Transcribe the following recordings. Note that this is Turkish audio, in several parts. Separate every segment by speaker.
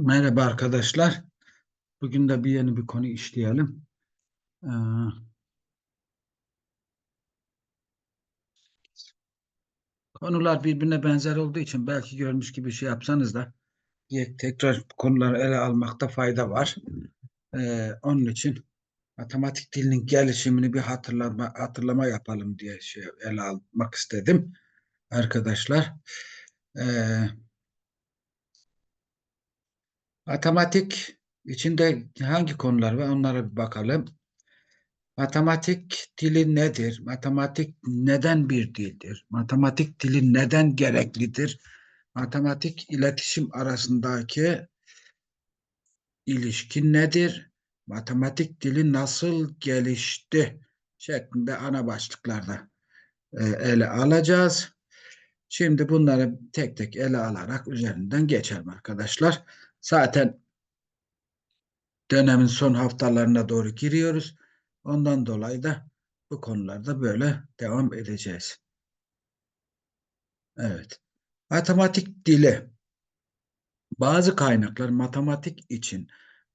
Speaker 1: Merhaba arkadaşlar. Bugün de bir yeni bir konu işleyelim. Ee, konular birbirine benzer olduğu için belki görmüş gibi şey yapsanız da tekrar konuları ele almakta fayda var. Ee, onun için matematik dilinin gelişimini bir hatırlama, hatırlama yapalım diye şey ele almak istedim arkadaşlar. Ee, matematik içinde hangi konular var onlara bir bakalım. Matematik dili nedir? Matematik neden bir dildir? Matematik dili neden gereklidir? Matematik iletişim arasındaki ilişki nedir? Matematik dili nasıl gelişti? şeklinde ana başlıklarda e, ele alacağız. Şimdi bunları tek tek ele alarak üzerinden geçelim arkadaşlar. Zaten dönemin son haftalarına doğru giriyoruz. Ondan dolayı da bu konularda böyle devam edeceğiz. Evet. Matematik dili. Bazı kaynaklar matematik için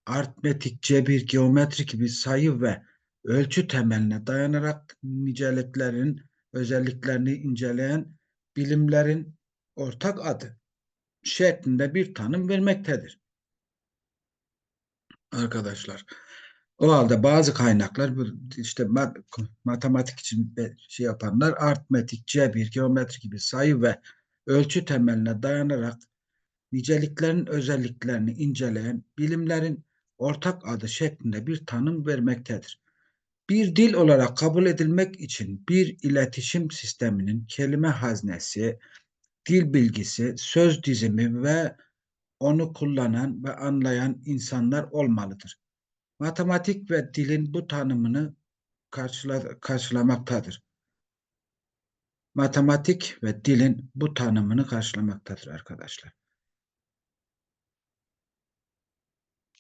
Speaker 1: aritmetik, cebir, geometri gibi sayı ve ölçü temeline dayanarak niceliklerin özelliklerini inceleyen bilimlerin ortak adı şeklinde bir tanım vermektedir. Arkadaşlar o halde bazı kaynaklar işte matematik için şey yapanlar aritmetik, cebir, geometri gibi sayı ve ölçü temeline dayanarak niceliklerin özelliklerini inceleyen bilimlerin ortak adı şeklinde bir tanım vermektedir. Bir dil olarak kabul edilmek için bir iletişim sisteminin kelime haznesi, dil bilgisi, söz dizimi ve onu kullanan ve anlayan insanlar olmalıdır matematik ve dilin bu tanımını karşıla, karşılamaktadır. Matematik ve dilin bu tanımını karşılamaktadır arkadaşlar.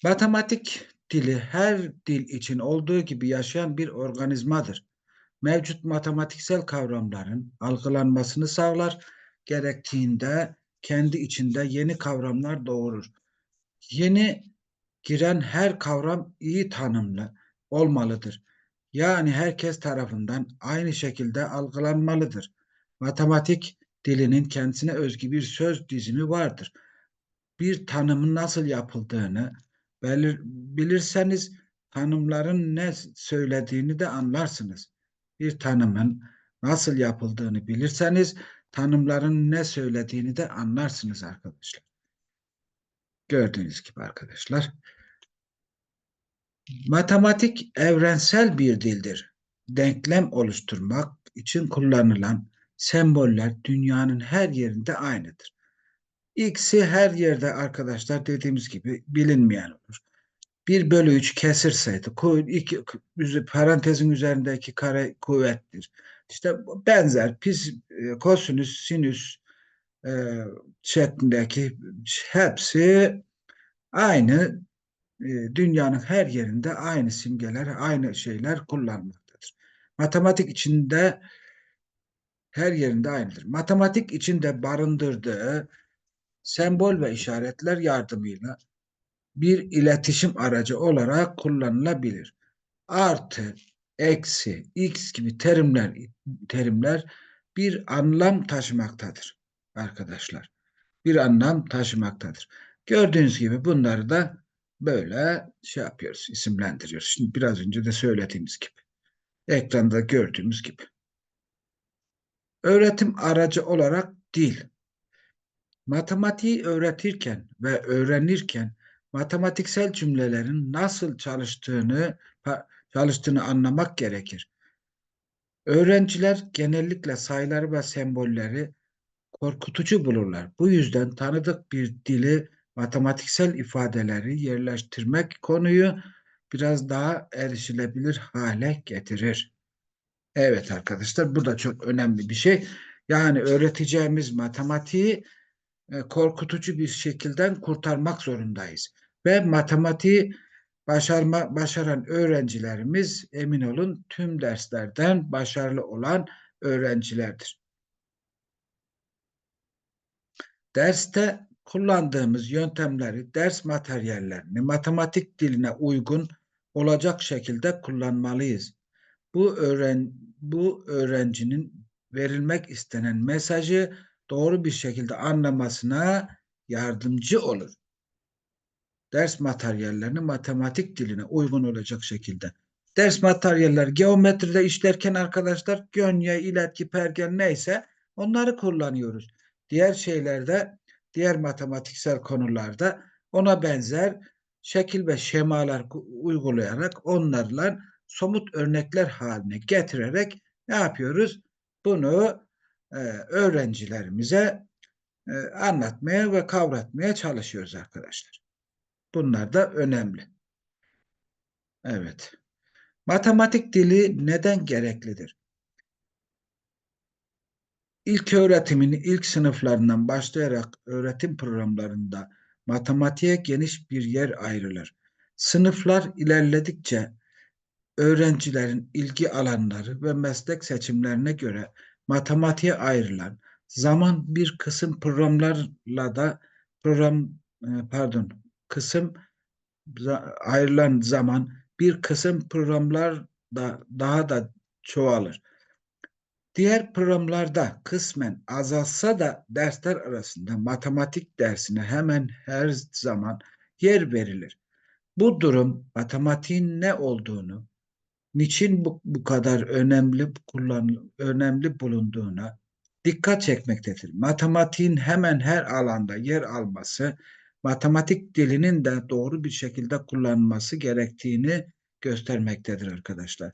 Speaker 1: Matematik dili her dil için olduğu gibi yaşayan bir organizmadır. Mevcut matematiksel kavramların algılanmasını sağlar, gerektiğinde kendi içinde yeni kavramlar doğurur. Yeni giren her kavram iyi tanımlı olmalıdır. Yani herkes tarafından aynı şekilde algılanmalıdır. Matematik dilinin kendisine özgü bir söz dizimi vardır. Bir tanımın nasıl yapıldığını bilirseniz tanımların ne söylediğini de anlarsınız. Bir tanımın nasıl yapıldığını bilirseniz tanımların ne söylediğini de anlarsınız arkadaşlar. Gördüğünüz gibi arkadaşlar. Matematik evrensel bir dildir. Denklem oluşturmak için kullanılan semboller dünyanın her yerinde aynıdır. X'i her yerde arkadaşlar dediğimiz gibi bilinmeyen olur. 1 bölü 3 kesir sayısı. iki, parantezin üzerindeki kare kuvvettir. İşte benzer pis, e, kosinüs, sinüs e, şeklindeki hepsi aynı e, dünyanın her yerinde aynı simgeler, aynı şeyler kullanmaktadır. Matematik içinde her yerinde aynıdır. Matematik içinde barındırdığı sembol ve işaretler yardımıyla bir iletişim aracı olarak kullanılabilir. Artı, eksi, x gibi terimler terimler bir anlam taşımaktadır arkadaşlar. Bir anlam taşımaktadır. Gördüğünüz gibi bunları da böyle şey yapıyoruz, isimlendiriyoruz. Şimdi biraz önce de söylediğimiz gibi. Ekranda gördüğümüz gibi. Öğretim aracı olarak dil. Matematiği öğretirken ve öğrenirken matematiksel cümlelerin nasıl çalıştığını çalıştığını anlamak gerekir. Öğrenciler genellikle sayıları ve sembolleri korkutucu bulurlar. Bu yüzden tanıdık bir dili matematiksel ifadeleri yerleştirmek konuyu biraz daha erişilebilir hale getirir. Evet arkadaşlar bu da çok önemli bir şey. Yani öğreteceğimiz matematiği e, korkutucu bir şekilde kurtarmak zorundayız. Ve matematiği başarma, başaran öğrencilerimiz emin olun tüm derslerden başarılı olan öğrencilerdir. Derste kullandığımız yöntemleri, ders materyallerini matematik diline uygun olacak şekilde kullanmalıyız. Bu öğren bu öğrencinin verilmek istenen mesajı doğru bir şekilde anlamasına yardımcı olur. Ders materyallerini matematik diline uygun olacak şekilde. Ders materyalleri geometride işlerken arkadaşlar gönye, iletki, pergen neyse onları kullanıyoruz. Diğer şeylerde, diğer matematiksel konularda ona benzer şekil ve şemalar uygulayarak onlarla somut örnekler haline getirerek ne yapıyoruz? Bunu e, öğrencilerimize e, anlatmaya ve kavratmaya çalışıyoruz arkadaşlar. Bunlar da önemli. Evet. Matematik dili neden gereklidir? İlk öğretimin ilk sınıflarından başlayarak öğretim programlarında matematiğe geniş bir yer ayrılır. Sınıflar ilerledikçe öğrencilerin ilgi alanları ve meslek seçimlerine göre matematiğe ayrılan zaman bir kısım programlarla da program e, pardon kısım ayrılan zaman bir kısım programlar da daha da çoğalır. Diğer programlarda kısmen azalsa da dersler arasında matematik dersine hemen her zaman yer verilir. Bu durum matematiğin ne olduğunu, niçin bu, bu kadar önemli kullan önemli bulunduğuna dikkat çekmektedir. Matematiğin hemen her alanda yer alması, matematik dilinin de doğru bir şekilde kullanılması gerektiğini göstermektedir arkadaşlar.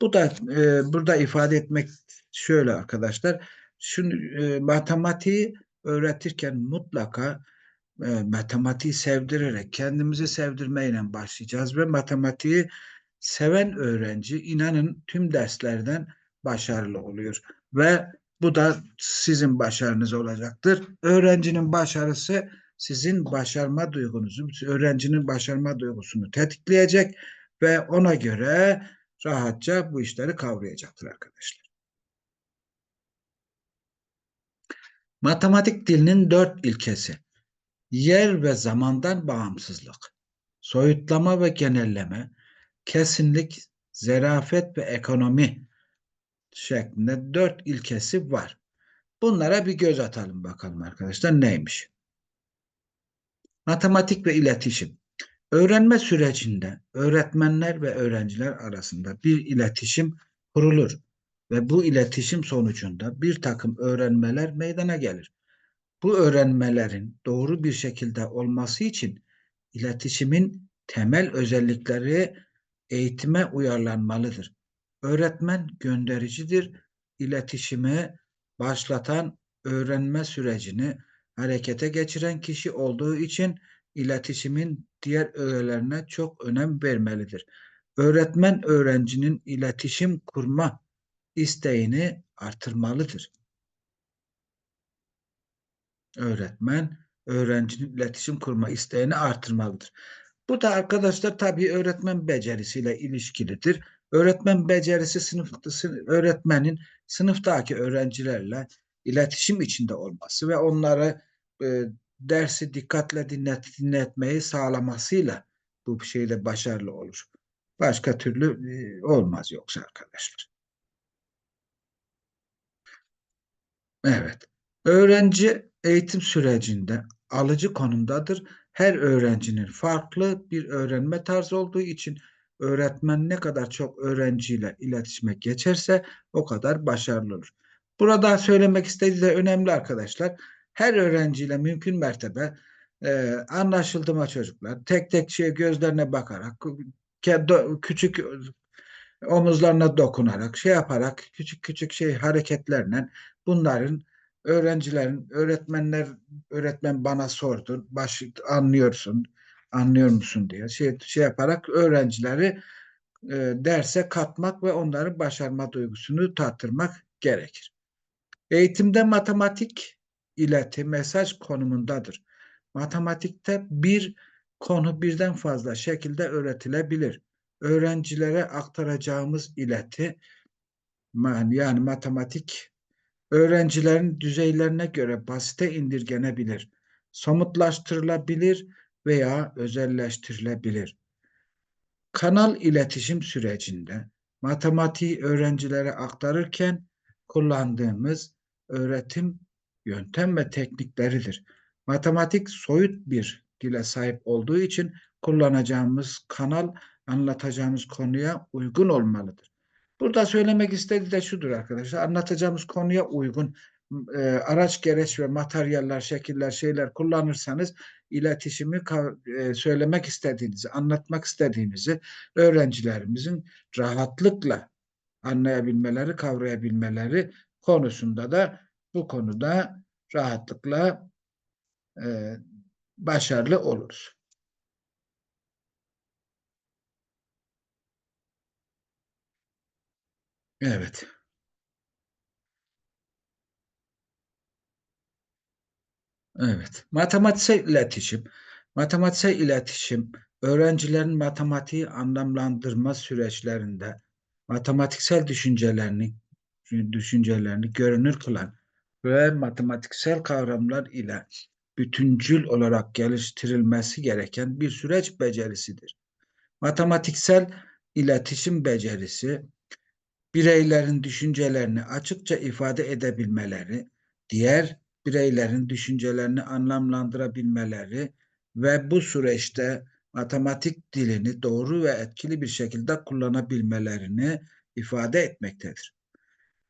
Speaker 1: Bu da e, burada ifade etmek şöyle arkadaşlar. Şunu e, matematiği öğretirken mutlaka e, matematiği sevdirerek kendimizi sevdirmeyle başlayacağız ve matematiği seven öğrenci inanın tüm derslerden başarılı oluyor ve bu da sizin başarınız olacaktır. Öğrencinin başarısı sizin başarma duygunuzu, öğrencinin başarma duygusunu tetikleyecek ve ona göre rahatça bu işleri kavrayacaktır arkadaşlar. Matematik dilinin dört ilkesi. Yer ve zamandan bağımsızlık, soyutlama ve genelleme, kesinlik, zerafet ve ekonomi şeklinde dört ilkesi var. Bunlara bir göz atalım bakalım arkadaşlar neymiş? Matematik ve iletişim. Öğrenme sürecinde öğretmenler ve öğrenciler arasında bir iletişim kurulur ve bu iletişim sonucunda bir takım öğrenmeler meydana gelir. Bu öğrenmelerin doğru bir şekilde olması için iletişimin temel özellikleri eğitime uyarlanmalıdır. Öğretmen göndericidir. İletişimi başlatan öğrenme sürecini harekete geçiren kişi olduğu için iletişimin diğer öğelerine çok önem vermelidir. Öğretmen öğrencinin iletişim kurma isteğini artırmalıdır. Öğretmen öğrencinin iletişim kurma isteğini artırmalıdır. Bu da arkadaşlar tabii öğretmen becerisiyle ilişkilidir. Öğretmen becerisi sınıfta öğretmenin sınıftaki öğrencilerle iletişim içinde olması ve onları e, dersi dikkatle dinlet, dinletmeyi sağlamasıyla bu şeyle başarılı olur. Başka türlü e, olmaz yoksa arkadaşlar. Evet. Öğrenci eğitim sürecinde alıcı konumdadır. Her öğrencinin farklı bir öğrenme tarzı olduğu için öğretmen ne kadar çok öğrenciyle iletişime geçerse o kadar başarılı olur. Burada söylemek istediği de önemli arkadaşlar her öğrenciyle mümkün mertebe e, anlaşıldı mı çocuklar? Tek tek şey gözlerine bakarak, küçük omuzlarına dokunarak, şey yaparak, küçük küçük şey hareketlerle bunların öğrencilerin, öğretmenler, öğretmen bana sordu, baş, anlıyorsun, anlıyor musun diye şey, şey yaparak öğrencileri e, derse katmak ve onların başarma duygusunu tattırmak gerekir. Eğitimde matematik ileti, mesaj konumundadır. Matematikte bir konu birden fazla şekilde öğretilebilir. Öğrencilere aktaracağımız ileti yani matematik öğrencilerin düzeylerine göre basite indirgenebilir. somutlaştırılabilir veya özelleştirilebilir. Kanal iletişim sürecinde matematiği öğrencilere aktarırken kullandığımız öğretim yöntem ve teknikleridir. Matematik soyut bir dile sahip olduğu için kullanacağımız kanal anlatacağımız konuya uygun olmalıdır. Burada söylemek istediği de şudur arkadaşlar. Anlatacağımız konuya uygun e, araç gereç ve materyaller, şekiller, şeyler kullanırsanız iletişimi e, söylemek istediğinizi, anlatmak istediğinizi öğrencilerimizin rahatlıkla anlayabilmeleri, kavrayabilmeleri konusunda da bu konuda rahatlıkla e, başarılı oluruz. Evet. Evet. Matematiksel iletişim. Matematiksel iletişim öğrencilerin matematiği anlamlandırma süreçlerinde matematiksel düşüncelerini düşüncelerini görünür kılan ve matematiksel kavramlar ile bütüncül olarak geliştirilmesi gereken bir süreç becerisidir. Matematiksel iletişim becerisi bireylerin düşüncelerini açıkça ifade edebilmeleri, diğer bireylerin düşüncelerini anlamlandırabilmeleri ve bu süreçte matematik dilini doğru ve etkili bir şekilde kullanabilmelerini ifade etmektedir.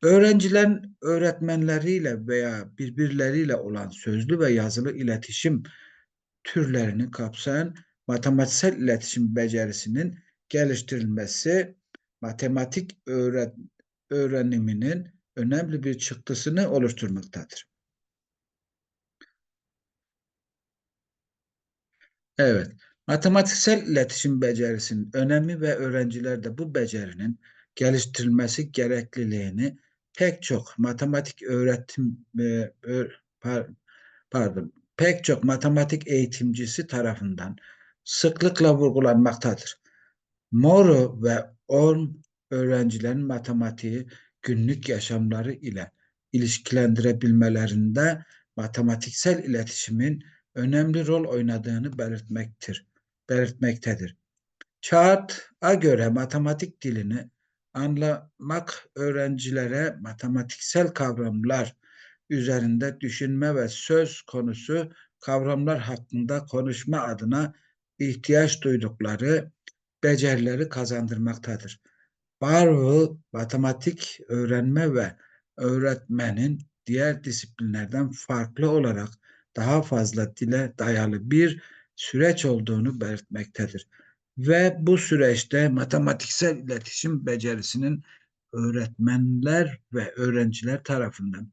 Speaker 1: Öğrencilerin öğretmenleriyle veya birbirleriyle olan sözlü ve yazılı iletişim türlerini kapsayan matematiksel iletişim becerisinin geliştirilmesi matematik öğret öğreniminin önemli bir çıktısını oluşturmaktadır. Evet, matematiksel iletişim becerisinin önemi ve öğrencilerde bu becerinin geliştirilmesi gerekliliğini pek çok matematik öğretim e, pardon pek çok matematik eğitimcisi tarafından sıklıkla vurgulanmaktadır. Moro ve Orm öğrencilerin matematiği günlük yaşamları ile ilişkilendirebilmelerinde matematiksel iletişimin önemli rol oynadığını belirtmektir, belirtmektedir. Kağıt'a göre matematik dilini anlamak öğrencilere matematiksel kavramlar üzerinde düşünme ve söz konusu kavramlar hakkında konuşma adına ihtiyaç duydukları becerileri kazandırmaktadır. Barrow matematik öğrenme ve öğretmenin diğer disiplinlerden farklı olarak daha fazla dile dayalı bir süreç olduğunu belirtmektedir. Ve bu süreçte matematiksel iletişim becerisinin öğretmenler ve öğrenciler tarafından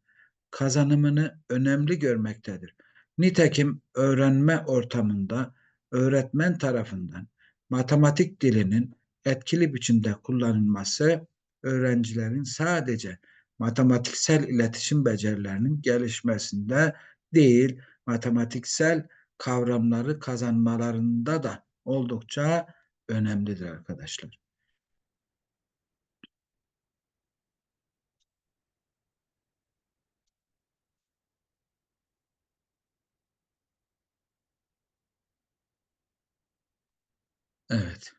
Speaker 1: kazanımını önemli görmektedir. Nitekim öğrenme ortamında öğretmen tarafından matematik dilinin etkili biçimde kullanılması öğrencilerin sadece matematiksel iletişim becerilerinin gelişmesinde değil, matematiksel kavramları kazanmalarında da oldukça önemlidir arkadaşlar. Evet.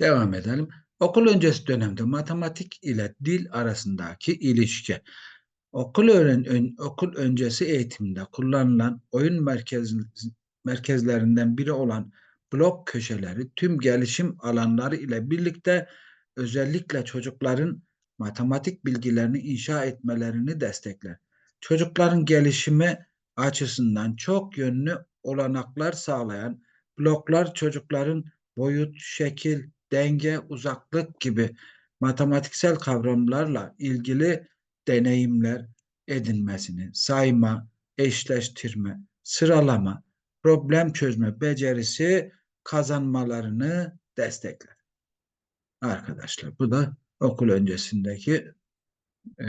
Speaker 1: Devam edelim. Okul öncesi dönemde matematik ile dil arasındaki ilişki. Okul öğren ön, okul öncesi eğitimde kullanılan oyun merkez, merkezlerinden biri olan blok köşeleri tüm gelişim alanları ile birlikte özellikle çocukların matematik bilgilerini inşa etmelerini destekler. Çocukların gelişimi açısından çok yönlü olanaklar sağlayan bloklar çocukların boyut, şekil, denge, uzaklık gibi matematiksel kavramlarla ilgili deneyimler edinmesini, sayma, eşleştirme, sıralama, problem çözme becerisi kazanmalarını destekler. Arkadaşlar bu da okul öncesindeki e,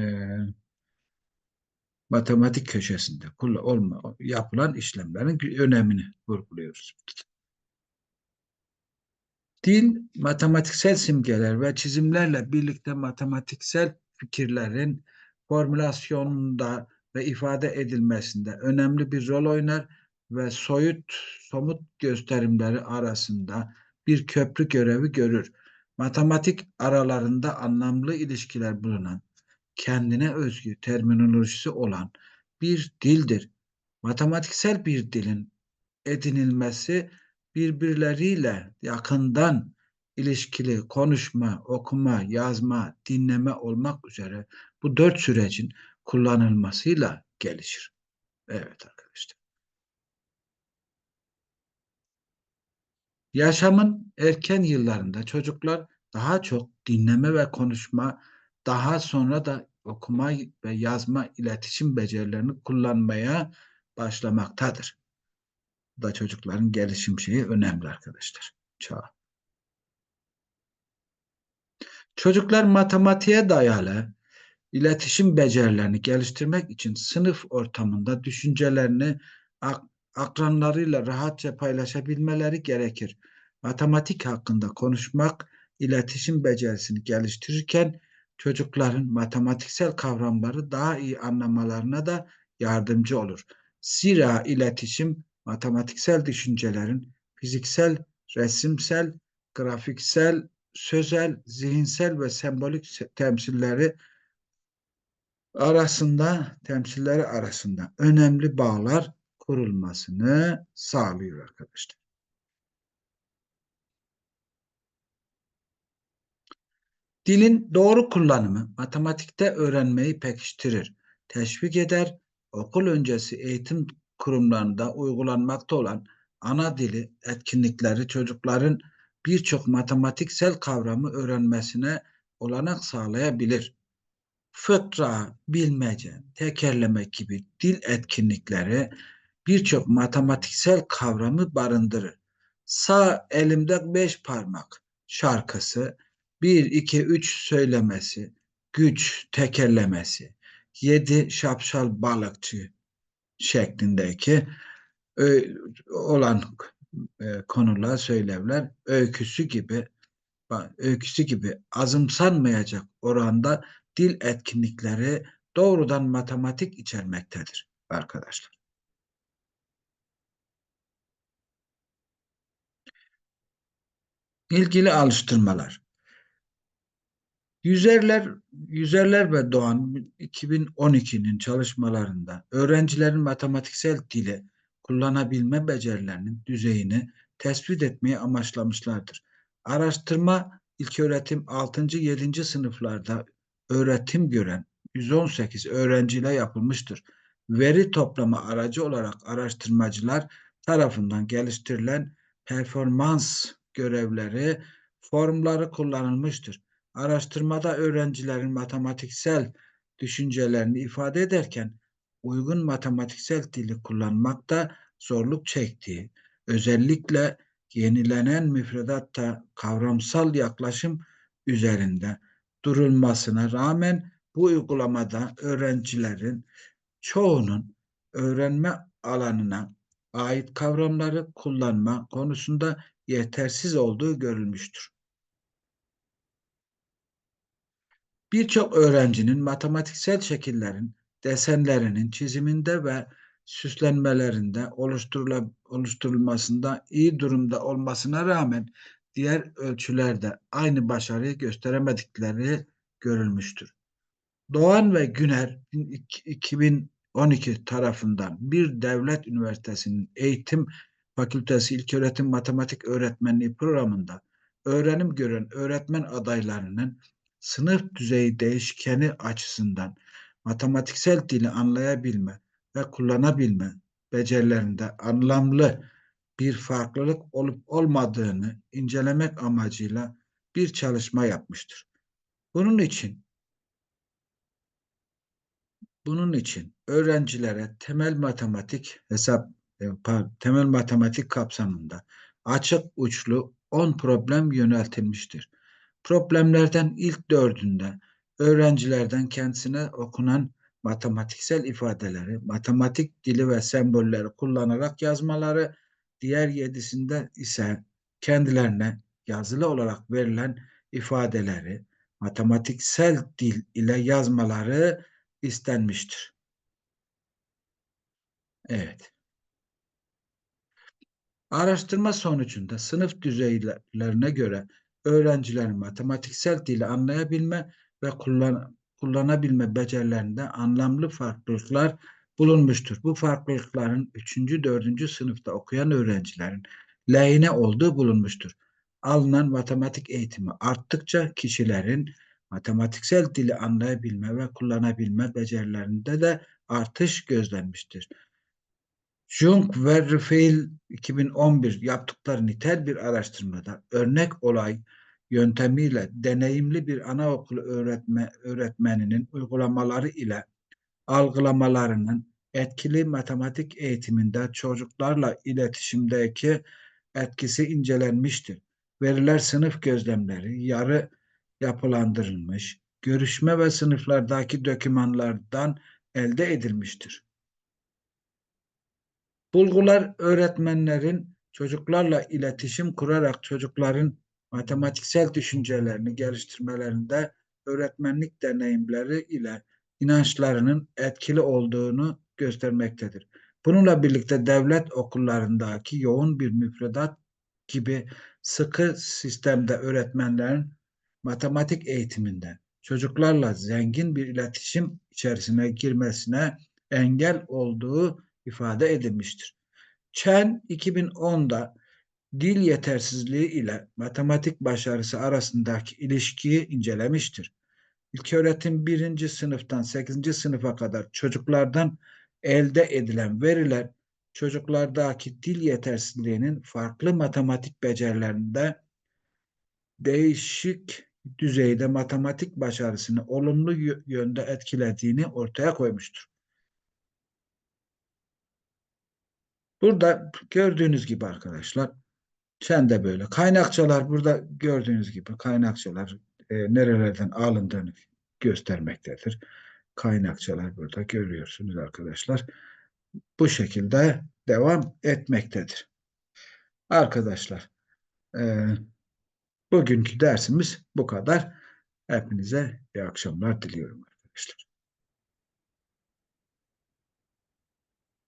Speaker 1: matematik köşesinde olma, yapılan işlemlerin önemini vurguluyoruz. Dil, matematiksel simgeler ve çizimlerle birlikte matematiksel fikirlerin formülasyonunda ve ifade edilmesinde önemli bir rol oynar ve soyut, somut gösterimleri arasında bir köprü görevi görür. Matematik aralarında anlamlı ilişkiler bulunan, kendine özgü terminolojisi olan bir dildir. Matematiksel bir dilin edinilmesi birbirleriyle yakından ilişkili konuşma, okuma, yazma, dinleme olmak üzere bu dört sürecin kullanılmasıyla gelişir. Evet arkadaşlar. Yaşamın erken yıllarında çocuklar daha çok dinleme ve konuşma, daha sonra da okuma ve yazma iletişim becerilerini kullanmaya başlamaktadır. Bu da çocukların gelişim şeyi önemli arkadaşlar. Çağ. Çocuklar matematiğe dayalı iletişim becerilerini geliştirmek için sınıf ortamında düşüncelerini akranlarıyla rahatça paylaşabilmeleri gerekir. Matematik hakkında konuşmak, iletişim becerisini geliştirirken çocukların matematiksel kavramları daha iyi anlamalarına da yardımcı olur. Zira iletişim matematiksel düşüncelerin fiziksel, resimsel, grafiksel, sözel, zihinsel ve sembolik temsilleri arasında temsilleri arasında önemli bağlar kurulmasını sağlıyor arkadaşlar. Dilin doğru kullanımı matematikte öğrenmeyi pekiştirir, teşvik eder, okul öncesi eğitim kurumlarında uygulanmakta olan ana dili etkinlikleri çocukların birçok matematiksel kavramı öğrenmesine olanak sağlayabilir. Fıkra, bilmece, tekerleme gibi dil etkinlikleri birçok matematiksel kavramı barındırır. Sağ elimde beş parmak şarkısı, bir, iki, üç söylemesi, güç tekerlemesi, yedi şapşal balıkçı şeklindeki olan e, konular, söylevler öyküsü gibi öyküsü gibi azımsanmayacak oranda dil etkinlikleri doğrudan matematik içermektedir arkadaşlar. İlgili alıştırmalar. Yüzerler, Yüzerler ve Doğan 2012'nin çalışmalarında öğrencilerin matematiksel dili kullanabilme becerilerinin düzeyini tespit etmeyi amaçlamışlardır. Araştırma ilköğretim 6. 7. sınıflarda öğretim gören 118 öğrenciyle yapılmıştır. Veri toplama aracı olarak araştırmacılar tarafından geliştirilen performans görevleri formları kullanılmıştır. Araştırmada öğrencilerin matematiksel düşüncelerini ifade ederken uygun matematiksel dili kullanmakta zorluk çektiği, özellikle yenilenen müfredatta kavramsal yaklaşım üzerinde durulmasına rağmen bu uygulamada öğrencilerin çoğunun öğrenme alanına ait kavramları kullanma konusunda yetersiz olduğu görülmüştür. Birçok öğrencinin matematiksel şekillerin desenlerinin çiziminde ve süslenmelerinde oluşturulmasında iyi durumda olmasına rağmen diğer ölçülerde aynı başarıyı gösteremedikleri görülmüştür. Doğan ve Güner 2012 tarafından bir devlet üniversitesinin eğitim fakültesi ilköğretim matematik öğretmenliği programında öğrenim gören öğretmen adaylarının sınıf düzeyi değişkeni açısından matematiksel dili anlayabilme ve kullanabilme becerilerinde anlamlı bir farklılık olup olmadığını incelemek amacıyla bir çalışma yapmıştır. Bunun için bunun için öğrencilere temel matematik hesap temel matematik kapsamında açık uçlu 10 problem yöneltilmiştir. Problemlerden ilk dördünde öğrencilerden kendisine okunan matematiksel ifadeleri, matematik dili ve sembolleri kullanarak yazmaları, diğer yedisinde ise kendilerine yazılı olarak verilen ifadeleri matematiksel dil ile yazmaları istenmiştir. Evet. Araştırma sonucunda sınıf düzeylerine göre öğrencilerin matematiksel dili anlayabilme ve kullan, kullanabilme becerilerinde anlamlı farklılıklar bulunmuştur. Bu farklılıkların 3. 4. sınıfta okuyan öğrencilerin lehine olduğu bulunmuştur. Alınan matematik eğitimi arttıkça kişilerin matematiksel dili anlayabilme ve kullanabilme becerilerinde de artış gözlenmiştir. Jung ve Raphael 2011 yaptıkları nitel bir araştırmada örnek olay yöntemiyle deneyimli bir anaokulu öğretme, öğretmeninin uygulamaları ile algılamalarının etkili matematik eğitiminde çocuklarla iletişimdeki etkisi incelenmiştir. Veriler sınıf gözlemleri, yarı yapılandırılmış, görüşme ve sınıflardaki dokümanlardan elde edilmiştir. Bulgular öğretmenlerin çocuklarla iletişim kurarak çocukların matematiksel düşüncelerini geliştirmelerinde öğretmenlik deneyimleri ile inançlarının etkili olduğunu göstermektedir. Bununla birlikte devlet okullarındaki yoğun bir müfredat gibi sıkı sistemde öğretmenlerin matematik eğitiminde çocuklarla zengin bir iletişim içerisine girmesine engel olduğu ifade edilmiştir. Chen 2010'da dil yetersizliği ile matematik başarısı arasındaki ilişkiyi incelemiştir. İlköğretim birinci sınıftan 8. sınıfa kadar çocuklardan elde edilen veriler çocuklardaki dil yetersizliğinin farklı matematik becerilerinde değişik düzeyde matematik başarısını olumlu yönde etkilediğini ortaya koymuştur. Burada gördüğünüz gibi arkadaşlar sen de böyle. Kaynakçalar burada gördüğünüz gibi kaynakçalar e, nerelerden alındığını göstermektedir. Kaynakçalar burada görüyorsunuz arkadaşlar. Bu şekilde devam etmektedir. Arkadaşlar e, bugünkü dersimiz bu kadar. Hepinize iyi akşamlar diliyorum arkadaşlar.